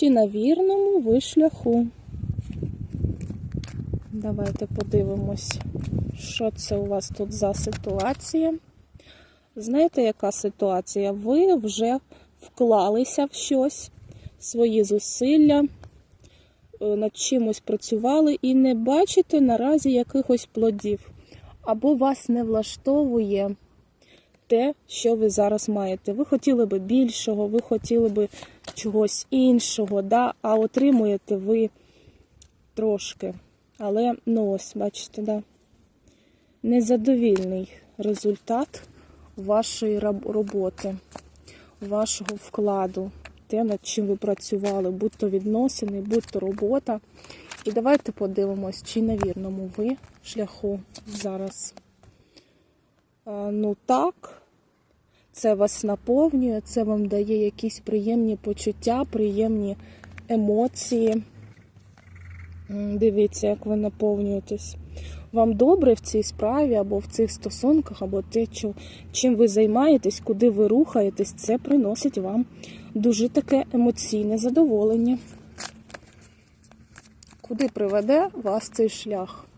Чи на вірному ви шляху? Давайте подивимось, що це у вас тут за ситуація. Знаєте, яка ситуація? Ви вже вклалися в щось, свої зусилля, е, над чимось працювали і не бачите наразі якихось плодів. Або вас не влаштовує те, що ви зараз маєте. Ви хотіли би більшого, ви хотіли би чогось іншого, да? а отримуєте ви трошки. Але, ну ось, бачите, да? незадовільний результат вашої роботи, вашого вкладу, те, над чим ви працювали, будь то відносини, будь то робота. І давайте подивимось, чи на вірному ви шляху зараз. Ну так, це вас наповнює, це вам дає якісь приємні почуття, приємні емоції. Дивіться, як ви наповнюєтесь. Вам добре в цій справі або в цих стосунках, або те, чим ви займаєтесь, куди ви рухаєтесь, це приносить вам дуже таке емоційне задоволення. Куди приведе вас цей шлях?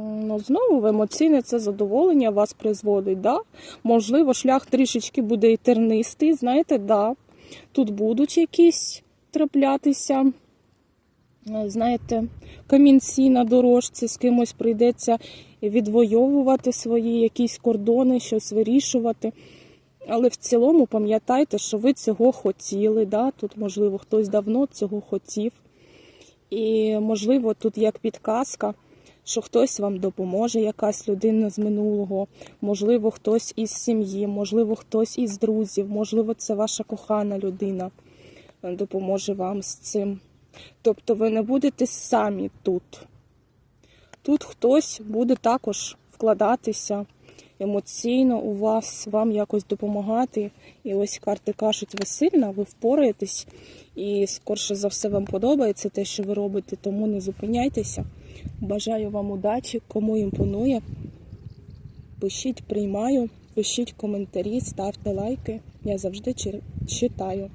Ну, знову в емоційне це задоволення вас призводить. Да? Можливо, шлях трішечки буде і тернистий, знаєте, да. Тут будуть якісь траплятися, е, знаєте, камінці на дорожці, з кимось прийдеться відвоювати свої якісь кордони, щось вирішувати. Але в цілому пам'ятайте, що ви цього хотіли. Да? Тут, можливо, хтось давно цього хотів. І, можливо, тут як підказка, що хтось вам допоможе, якась людина з минулого, можливо, хтось із сім'ї, можливо, хтось із друзів, можливо, це ваша кохана людина допоможе вам з цим. Тобто ви не будете самі тут. Тут хтось буде також вкладатися емоційно у вас, вам якось допомагати. І ось карти кажуть, ви сильна, ви впораєтесь, і скорше за все вам подобається те, що ви робите, тому не зупиняйтеся. Бажаю вам удачі, кому імпонує. Пишіть, приймаю, пишіть коментарі, ставте лайки. Я завжди читаю.